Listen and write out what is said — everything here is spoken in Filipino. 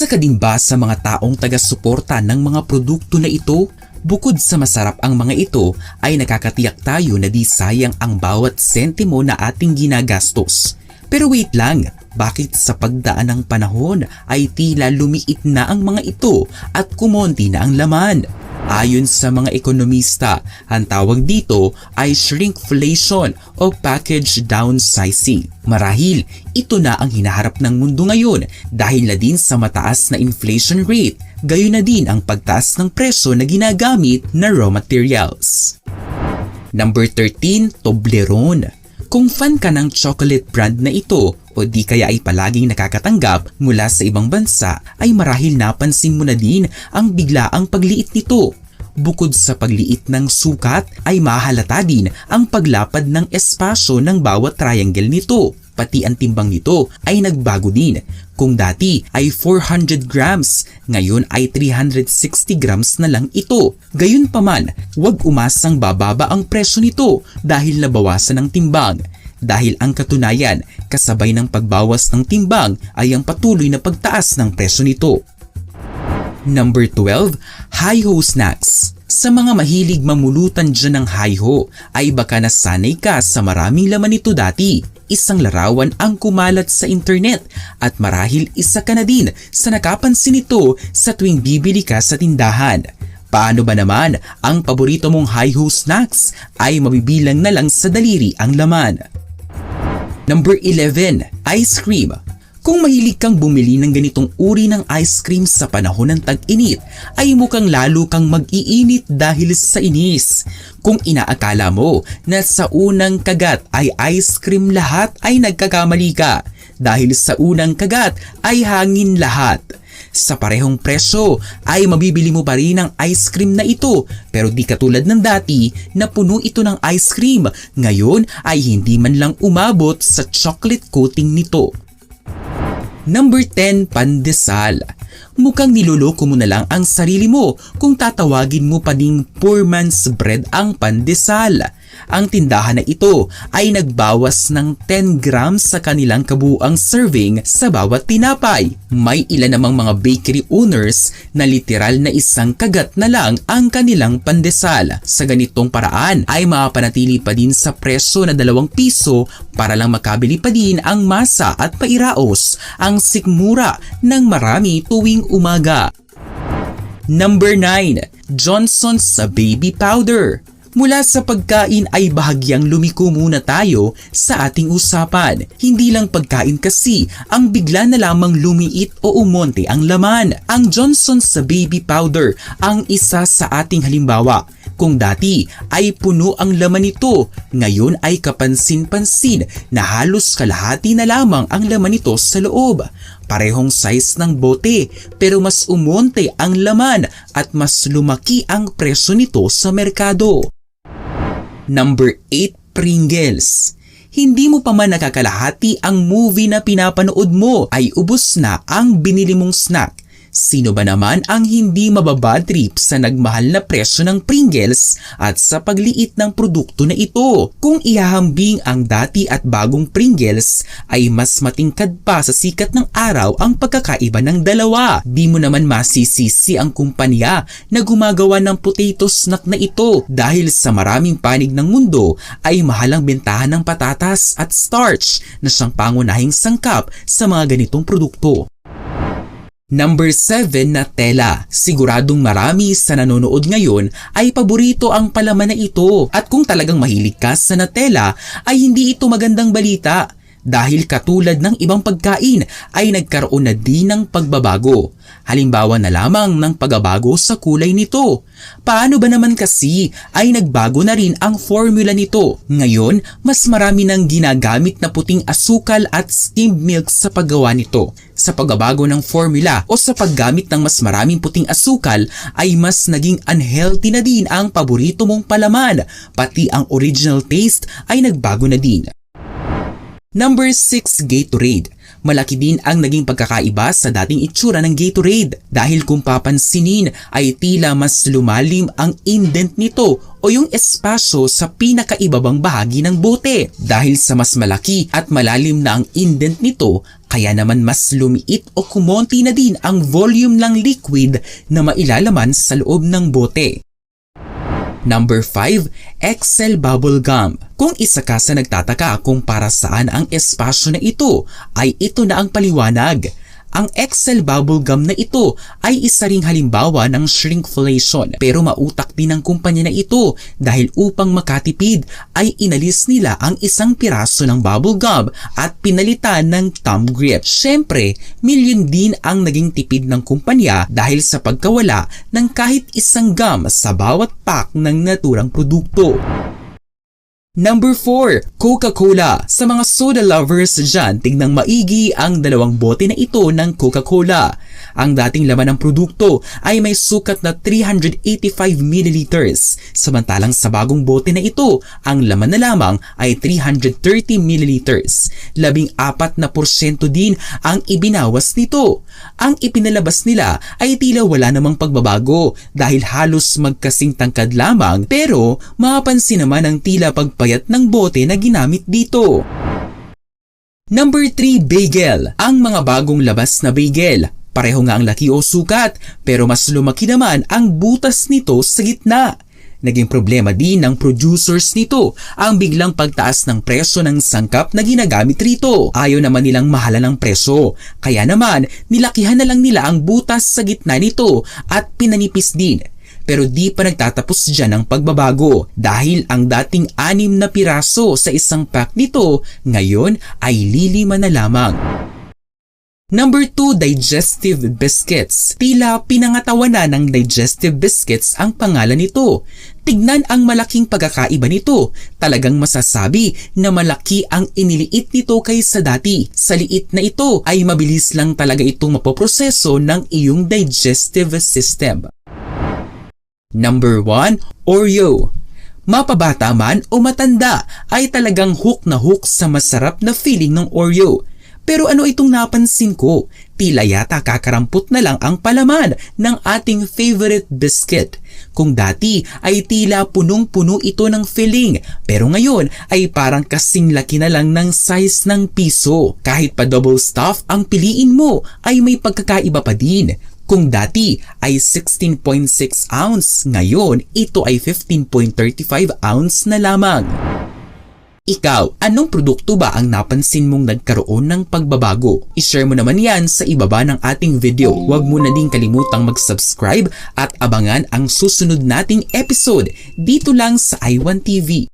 Isa ka din ba sa mga taong taga-suporta ng mga produkto na ito? Bukod sa masarap ang mga ito, ay nakakatiyak tayo na di sayang ang bawat sentimo na ating ginagastos. Pero wait lang, bakit sa pagdaan ng panahon ay tila lumiit na ang mga ito at kumonti na ang laman? Ayon sa mga ekonomista, ang tawag dito ay shrinkflation o package downsizing. Marahil, ito na ang hinaharap ng mundo ngayon dahil na din sa mataas na inflation rate, gayon na din ang pagtaas ng presyo na ginagamit na raw materials. Number 13, Toblerone. Kung fan ka ng chocolate brand na ito o di kaya ay palaging nakakatanggap mula sa ibang bansa ay marahil napansin mo na din ang biglaang pagliit nito. Bukod sa pagliit ng sukat ay mahalata din ang paglapad ng espasyo ng bawat triangle nito. Pati ang timbang nito ay nagbago din. Kung dati ay 400 grams, ngayon ay 360 grams na lang ito. Gayunpaman, huwag umasang bababa ang presyo nito dahil nabawasan ng timbang. Dahil ang katunayan, kasabay ng pagbawas ng timbang ay ang patuloy na pagtaas ng presyo nito. Number 12, Hi-Ho Snacks. Sa mga mahilig mamulutan dyan ng hi-ho, ay baka nasanay ka sa maraming laman nito dati. Isang larawan ang kumalat sa internet at marahil isa ka na din sa nakapansin nito sa tuwing bibili ka sa tindahan. Paano ba naman ang paborito mong hi-ho snacks ay mabibilang na lang sa daliri ang laman? Number 11, ice cream. Kung mahilig kang bumili ng ganitong uri ng ice cream sa panahon ng tag-init, ay mukhang lalo kang mag-iinit dahil sa inis. Kung inaakala mo na sa unang kagat ay ice cream lahat ay nagkakamali ka dahil sa unang kagat ay hangin lahat. Sa parehong presyo ay mabibili mo pa rin ang ice cream na ito pero di katulad ng dati na puno ito ng ice cream. Ngayon ay hindi man lang umabot sa chocolate coating nito. Number 10, pandesal. Mukhang niloloko mo na lang ang sarili mo kung tatawagin mo pa ding poor man's bread ang pandesal. Ang tindahan na ito ay nagbawas ng 10 grams sa kanilang kabuang serving sa bawat tinapay. May ilan namang mga bakery owners na literal na isang kagat na lang ang kanilang pandesal. Sa ganitong paraan ay mapanatili pa din sa presyo na 2 piso para lang makabili pa din ang masa at pairaos ang sikmura ng marami tuwing umaga. Number 9. Johnson's baby powder. Mula sa pagkain ay bahagyang lumiko muna tayo sa ating usapan. Hindi lang pagkain kasi ang bigla na lamang lumiit o umonte ang laman. Ang Johnson's sa baby powder ang isa sa ating halimbawa. Kung dati ay puno ang laman nito, ngayon ay kapansin-pansin na halos kalahati na lamang ang laman nito sa loob. Parehong size ng bote pero mas umonte ang laman at mas lumaki ang presyo nito sa merkado. Number 8, Pringles. Hindi mo pa man nakakalahati ang movie na pinapanood mo ay ubos na ang binili mong snack. Sino ba naman ang hindi mababad trip sa nagmahal na presyo ng Pringles at sa pagliit ng produkto na ito? Kung ihahambing ang dati at bagong Pringles ay mas matingkad pa sa sikat ng araw ang pagkakaiba ng dalawa. Di mo naman masisisi ang kumpanya na gumagawa ng potato snack na ito dahil sa maraming panig ng mundo ay mahalang bentahan ng patatas at starch na siyang pangunahing sangkap sa mga ganitong produkto. Number 7 na tela. Siguradong marami sa nanonood ngayon ay paborito ang palaman na ito at kung talagang mahilig ka sa Nutella ay hindi ito magandang balita dahil katulad ng ibang pagkain ay nagkaroon na din ng pagbabago. Halimbawa na lamang ng pagbabago sa kulay nito. Paano ba naman kasi ay nagbago na rin ang formula nito? Ngayon, mas marami nang ginagamit na puting asukal at skimmed milk sa paggawa nito. Sa pagbabago ng formula o sa paggamit ng mas maraming puting asukal ay mas naging unhealthy na din ang paborito mong palaman. Pati ang original taste ay nagbago na din. Number 6, Gatorade. Malaki din ang naging pagkakaiba sa dating itsura ng Gatorade dahil kung papansinin ay tila mas lumalim ang indent nito o yung espasyo sa pinakaibabang bahagi ng bote. Dahil sa mas malaki at malalim na ang indent nito Kaya naman mas lumiit o kumonti na din ang volume ng liquid na mailalaman sa loob ng bote. Number 5, Excel Bubble Gum. Kung isa ka sa nagtataka kung para saan ang espasyo na ito, ay ito na ang paliwanag. Ang Excel bubble gum na ito ay isa ring halimbawa ng shrinkflation pero mautak din ang kumpanya na ito dahil upang makatipid ay inalis nila ang isang piraso ng bubble gum at pinalitan ng thumb grip. Siyempre, milyon din ang naging tipid ng kumpanya dahil sa pagkawala ng kahit isang gum sa bawat pack ng naturang produkto. Number 4, Coca-Cola. Sa mga soda lovers dyan, tingnan maigi ang dalawang bote na ito ng Coca-Cola. Ang dating laman ng produkto ay may sukat na 385 ml, samantalang sa bagong bote na ito, ang laman na lamang ay 330 ml. Labing apat na porsyento din ang ibinawas nito. Ang ipinalabas nila ay tila wala namang pagbabago dahil halos magkasing tangkad lamang pero mapapansin naman ang tila pagpayat ng bote na ginamit dito. Number 3, bagel. Ang mga bagong labas na bagel. Pareho nga ang laki o sukat, pero mas lumaki naman ang butas nito sa gitna. Naging problema din ng producers nito ang biglang pagtaas ng presyo ng sangkap na ginagamit rito. Ayaw naman nilang mahala ng presyo. Kaya naman, nilakihan na lang nila ang butas sa gitna nito at pinanipis din. Pero di pa nagtatapos dyan ang pagbabago dahil ang dating anim na piraso sa isang pack nito ngayon ay lilima na lamang. Number 2, digestive biscuits. Tila pinangatawan na ng digestive biscuits ang pangalan nito. Tignan ang malaking pagkakaiba nito. Talagang masasabi na malaki ang iniliit nito kaysa dati. Sa liit na ito ay mabilis lang talaga itong mapoproseso ng iyong digestive system. Number 1, Oreo. Mapabata man o matanda ay talagang hook na hook sa masarap na feeling ng Oreo. Pero ano itong napansin ko? Tila yata kakarampot na lang ang palaman ng ating favorite biscuit. Kung dati ay tila punong-puno ito ng filling, pero ngayon ay parang kasing laki na lang ng size ng piso. Kahit pa double stuff ang piliin mo ay may pagkakaiba pa din. Kung dati ay 16.6 ounce, ngayon ito ay 15.35 ounce na lamang. Ikaw, anong produkto ba ang napansin mong nagkaroon ng pagbabago? I-share mo naman yan sa ibaba ng ating video. Huwag mo na din kalimutang mag-subscribe at abangan ang susunod nating episode dito lang sa iWan TV.